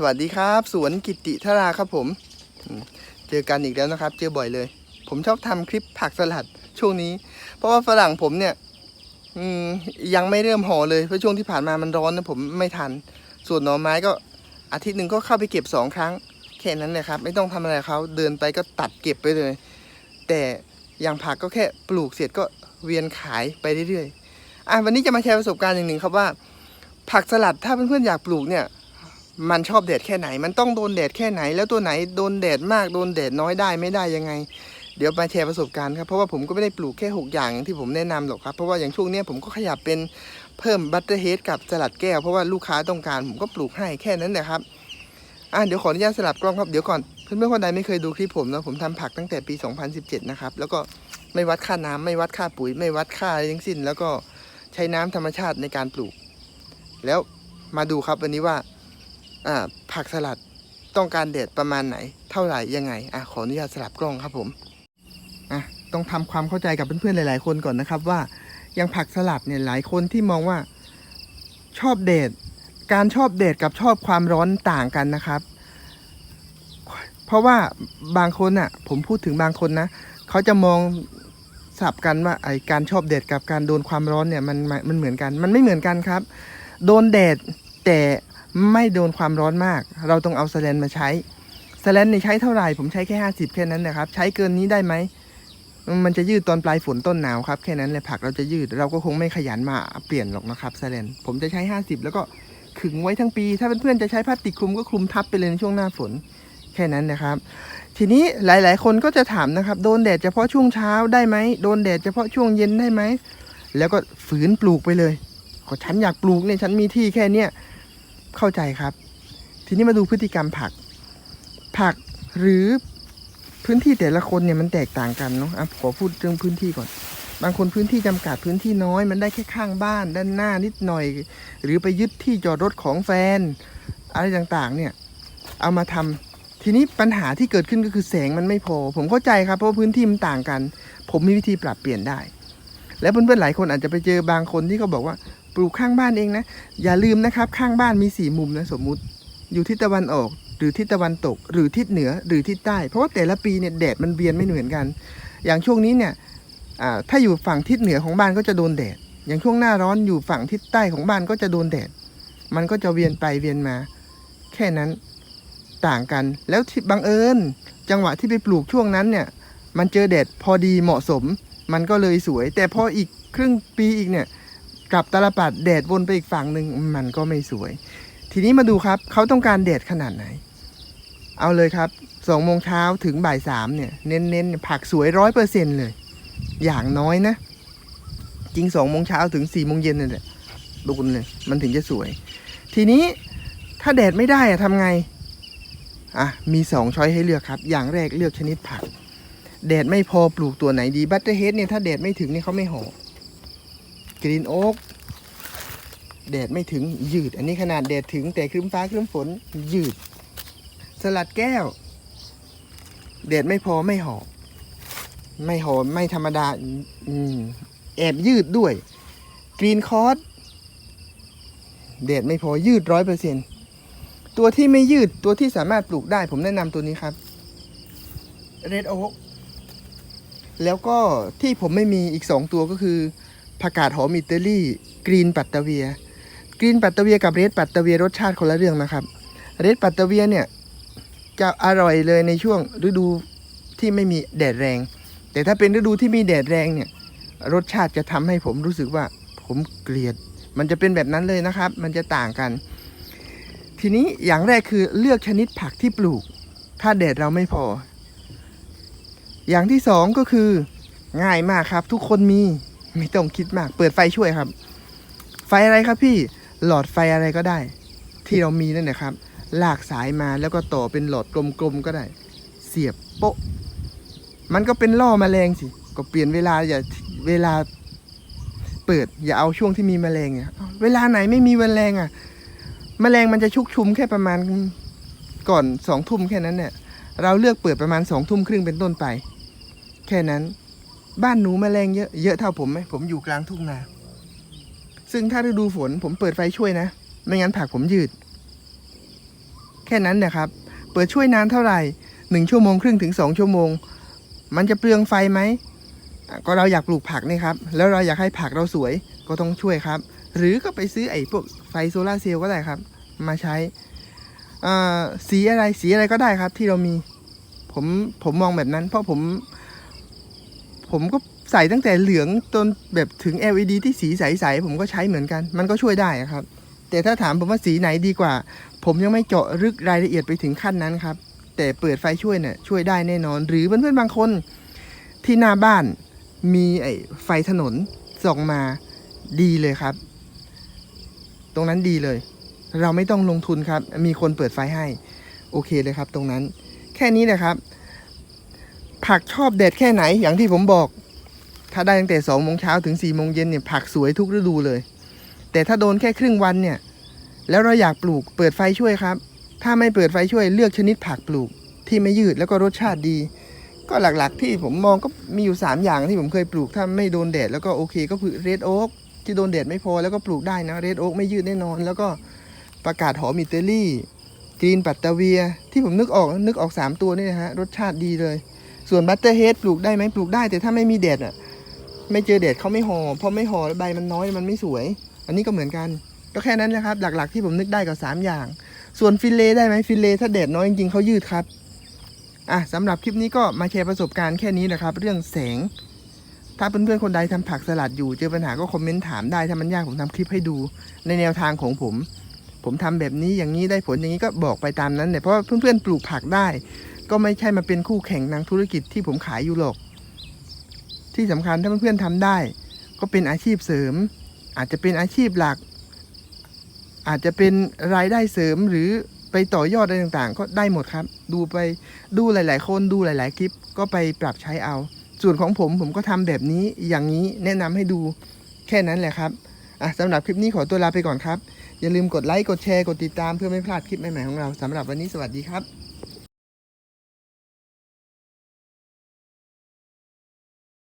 สวัสดีครับ สวนกิติธราครับผมเจอกันอีกแล้วนะครับ เจอบ่อยเลย ผมชอบทำคลิปผักสลัดช่วงนี้ เพราะว่าฝรั่งผมเนี่ยอืยังไม่เริ่มห่อเลยเพราะช่วงที่ผ่านมามันร้อนนะผมไม่ทัน ส่วนหน่อไม้ก็อาทิตย์หนึ่งก็เข้าไปเก็บสองครั้งแค่นั้นเลยครับ ไม่ต้องทำอะไรเขาเดินไปก็ตัดเก็บไปเลย แต่อย่างผักก็แค่ปลูกเสร็จก็เวียนขายไปเรื่อยๆอะวันนี้จะมาแชร์ประสบการณ์อย่างหนึ่งครับว่า ผักสลัดถ้าเพื่อนๆอยากปลูกเนี่ย มันชอบแดดแค่ไหน มันต้องโดนแดดแค่ไหน แล้วตัวไหนโดนแดดมากโดนแดดน้อยได้ไม่ได้ยังไง เดี๋ยวมาแชร์ประสบการณ์ครับ เพราะว่าผมก็ไม่ได้ปลูกแค่ 6 อย่างที่ผมแนะนำหรอกครับ เพราะว่าอย่างช่วงนี้ผมก็ขยับเป็นเพิ่มบัตเตอร์เฮดกับสลัดแก้ว เพราะว่าลูกค้าต้องการผมก็ปลูกให้แค่นั้นแหละครับอะเดี๋ยวขออนุญาตสลับกล้องครับเดี๋ยวก่อนเพื่อนๆคนใดไม่เคยดูคลิปผมนะผมทำผักตั้งแต่ปี 2017 นะครับ แล้วก็ไม่วัดค่าน้ำไม่วัดค่าปุ๋ย ไม่วัดค่าอะไรทั้งสิ้น แล้วก็ใช้น้ำธรรมชาติในการปลูก แล้วมาดูครับวันนี้ว่า ผักสลัดต้องการแดดประมาณไหน เท่าไหร่ยังไงอะขออนุญาตสลับกล้องครับผมอะต้องทำความเข้าใจกับเพื่อนๆหลาย ๆ คนก่อนนะครับว่าอย่างผักสลัดเนี่ยหลายคนที่มองว่าชอบแดดการชอบแดดกับชอบความร้อนต่างกันนะครับ เพราะว่าบางคนอะ ผมพูดถึงบางคนนะเขาจะมองสับกันว่าไอการชอบแดดกับการโดนความร้อนเนี่ยมันมันมันเหมือนกัน มันไม่เหมือนกันครับ โดนแดดแต่ ไม่โดนความร้อนมาก เราต้องเอาสแลนมาใช้สแลนนี่ใช้เท่าไหร่ผมใช้แค่ 50 แค่นั้นนะครับ ใช้เกินนี้ได้ไหมมันจะยืดตอนปลายฝนต้นหนาวครับแค่นั้นเลยผักเราจะยืดเราก็คงไม่ขยันมาเปลี่ยนหรอกนะครับสแลนผมจะใช้ 50 แล้วก็ขึงไว้ทั้งปี ถ้าเพื่อนๆจะใช้พลาสติกคลุมก็คลุมทับไปเลยในช่วงหน้าฝนแค่นั้นนะครับ ทีนี้หลายๆ คนก็จะถามนะครับ โดนแดดเฉพาะช่วงเช้าได้ไหมโดนแดดเฉพาะช่วงเย็นได้ไหมแล้วก็ฝืนปลูกไปเลยก็ฉันอยากปลูกเนี่ยฉันมีที่แค่เนี้ย เข้าใจครับ ทีนี้มาดูพฤติกรรมผัก ผักหรือพื้นที่แต่ละคนเนี่ยมันแตกต่างกันเนาะอะขอพูดเรื่องพื้นที่ก่อน บางคนพื้นที่จำกัดพื้นที่น้อย มันได้แค่ข้างบ้านด้านหน้านิดหน่อย หรือไปยึดที่จอดรถของแฟน อะไรต่างๆ เนี่ย เอามาทำทีนี้ปัญหาที่เกิดขึ้นก็คือแสงมันไม่พอ ผมเข้าใจครับเพราะว่าพื้นที่มันต่างกัน ผมมีวิธีปรับเปลี่ยนได้ และเพื่อนๆหลายคนอาจจะไปเจอบางคนที่เขาบอกว่า ลูกข้างบ้านเองนะ อย่าลืมนะครับ ข้างบ้านมีสี่มุมนะสมมุติ อยู่ทิศตะวันออกหรือทิศตะวันตก หรือทิศเหนือหรือทิศใต้ เพราะว่าแต่ละปีเนี่ยแดดมันเวียนไม่เหมือนกัน อย่างช่วงนี้เนี่ยถ้าอยู่ฝั่งทิศเหนือของบ้านก็จะโดนแดด อย่างช่วงหน้าร้อนอยู่ฝั่งทิศใต้ของบ้านก็จะโดนแดด มันก็จะเวียนไปเวียนมา แค่นั้นต่างกัน แล้วที่บังเอิญจังหวะที่ไปปลูกช่วงนั้นเนี่ย มันเจอแดดพอดีเหมาะสม มันก็เลยสวย แต่พออีกครึ่งปีอีกเนี่ย กลับตาลปัดแดดวนไปอีกฝั่งหนึ่งมันก็ไม่สวย ทีนี้มาดูครับเขาต้องการแดดขนาดไหน เอาเลยครับสองโมงเช้าถึงบ่ายสามเนี่ยเน้นๆผักสวยร้อยเปอร์เซ็นเลย อย่างน้อยนะ จริงสองโมงเช้าถึงสี่โมงเย็นนี่แหละดูนเลยมันถึงจะสวย ทีนี้ถ้าแดดไม่ได้อะทำไงอะมีสองช้อยให้เลือกครับ อย่างแรกเลือกชนิดผัก แดดไม่พอปลูกตัวไหนดีบัตเตอร์เฮดเนี่ยถ้าแดดไม่ถึงเนี่ยเขาไม่ห่อ กรีนโอ๊กแดดไม่ถึงยืด อันนี้ขนาดแดดถึงแต่ครึ้มฟ้าครึ้มฝนยืด สลัดแก้ว แดดไม่พอไม่ห่อไม่ห่อไม่ธรรมดาอืมแอบยืดด้วย กรีนคอร์สแดดไม่พอยืดร้อยเปอร์เซ็นตัวที่ไม่ยืดตัวที่สามารถปลูกได้ผมแนะนำตัวนี้ครับเรดโอ๊กแล้วก็ที่ผมไม่มีอีกสองตัวก็คือ ผักกาดหอมอิตาลีกรีนปัตตาเวีย กรีนปัตตาเวียกับเรดปัตตาเวียรสชาติคนละเรื่องนะครับ เรดปัตตาเวียเนี่ยจะอร่อยเลยในช่วงฤดูที่ไม่มีแดดแรง แต่ถ้าเป็นฤดูที่มีแดดแรงเนี่ยรสชาติจะทำให้ผมรู้สึกว่าผมเกลียด มันจะเป็นแบบนั้นเลยนะครับ มันจะต่างกัน ทีนี้อย่างแรกคือเลือกชนิดผักที่ปลูก ถ้าแดดเราไม่พอ อย่างที่สองก็คือง่ายมากครับ ทุกคนมี ไม่ต้องคิดมาก เปิดไฟช่วยครับ ไฟอะไรครับพี่ หลอดไฟอะไรก็ได้ ที่เรามีนั่นแหละครับ ลากสายมาแล้วก็ต่อเป็นหลอดกลมๆก็ได้ เสียบโป๊ะ มันก็เป็นล่อแมลงสิ ก็เปลี่ยนเวลาอย่าเวลาเปิด อย่าเอาช่วงที่มีแมลงอะเอ้าเวลาไหนไม่มีแมลงอะแมลงมันจะชุกชุมแค่ประมาณก่อนสองทุ่มแค่นั้นเนี่ยเราเลือกเปิดประมาณสองทุ่มครึ่งเป็นต้นไป แค่นั้น บ้านหนูแมลงเยอะเยอะเท่าผมไหมผมอยู่กลางทุ่งนาซึ่งถ้าฤดูฝนผมเปิดไฟช่วยนะ ไม่งั้นผักผมยืด แค่นั้นนะครับ เปิดช่วยนานเท่าไหร่หนึ่งชั่วโมงครึ่งถึงสองชั่วโมง มันจะเปลืองไฟไหมก็เราอยากปลูกผักนี่ครับ แล้วเราอยากให้ผักเราสวยก็ต้องช่วยครับ หรือก็ไปซื้อไอ้พวกไฟโซลาเซลล์ก็ได้ครับ มาใช้สีอะไรสีอะไรก็ได้ครับที่เรามี ผมผมมองแบบนั้น เพราะผม ผมก็ใส่ตั้งแต่เหลืองจนแบบถึง LED ที่สีใสๆผมก็ใช้เหมือนกัน มันก็ช่วยได้ครับ แต่ถ้าถามผมว่าสีไหนดีกว่า ผมยังไม่เจาะลึกรายละเอียดไปถึงขั้นนั้นครับ แต่เปิดไฟช่วยเนี่ยช่วยได้แน่นอน หรือเพื่อนๆบางคนที่หน้าบ้านมีไอ้ไฟถนนส่องมาดีเลยครับ ตรงนั้นดีเลย เราไม่ต้องลงทุนครับ มีคนเปิดไฟให้ โอเคเลยครับ ตรงนั้น แค่นี้แหละครับ ผักชอบแดดแค่ไหนอย่างที่ผมบอก ถ้าได้ตั้งแต่สองโมงเช้าถึงสี่โมงเย็นเนี่ยผักสวยทุกฤดูเลย แต่ถ้าโดนแค่ครึ่งวันเนี่ย แล้วเราอยากปลูกเปิดไฟช่วยครับ ถ้าไม่เปิดไฟช่วยเลือกชนิดผักปลูก ที่ไม่ยืดแล้วก็รสชาติดี ก็หลักๆ ที่ผมมองก็มีอยู่ 3 อย่างที่ผมเคยปลูกถ้าไม่โดนแดดแล้วก็โอเค ก็คือเรดโอ๊กที่โดนแดดไม่พอแล้วก็ปลูกได้นะเรดโอ๊กไม่ยืดแน่นอน แล้วก็ประกาศหอมอิตาลีกรีนปัตตาเวีย ที่ผมนึกออกนึกออก 3 ตัวนี่นะฮะรสชาติดีเลย ส่วนบัตเตอร์เฮดปลูกได้ไหมปลูกได้แต่ถ้าไม่มีแดดอะ ไม่เจอแดดเขาไม่ห่อเพราะไม่ห่อใบมันน้อยมันไม่สวย อันนี้ก็เหมือนกัน ก็แค่นั้นนะครับ หลักๆที่ผมนึกได้กับ3อย่าง ส่วนฟิลเลได้ไหมฟิลเลถ้าแดดน้อยจริงๆเขายืดครับอะสำหรับคลิปนี้ก็มาแชร์ประสบการณ์แค่นี้นะครับ เรื่องแสง ถ้าเพื่อนๆคนใดทำผักสลัดอยู่เจอปัญหาก็คอมเมนต์ถามได้ถ้ามันยากผมทำคลิปให้ดู ในแนวทางของผม ผมทำแบบนี้อย่างนี้ได้ผลอย่างนี้ก็บอกไปตามนั้นเนี่ยเพราะเพื่อนๆปลูกผักได้ ก็ไม่ใช่มาเป็นคู่แข่งทางธุรกิจที่ผมขายอยู่หรอก ที่สำคัญถ้าเพื่อนๆทำได้ ก็เป็นอาชีพเสริม อาจจะเป็นอาชีพหลัก อาจจะเป็นรายได้เสริมหรือไปต่อยอดอะไรต่างๆ ก็ได้หมดครับ ดูไปดูหลาย ๆ คนดูหลาย ๆ คลิป ก็ไปปรับใช้เอา ส่วนของผมผมก็ทำแบบนี้อย่างนี้แนะนำให้ดูแค่นั้นแหละครับอะสำหรับคลิปนี้ขอตัวลาไปก่อนครับ อย่าลืมกดไลค์กดแชร์กดติดตามเพื่อไม่พลาดคลิปใหม่ๆของเราสำหรับวันนี้สวัสดีครับ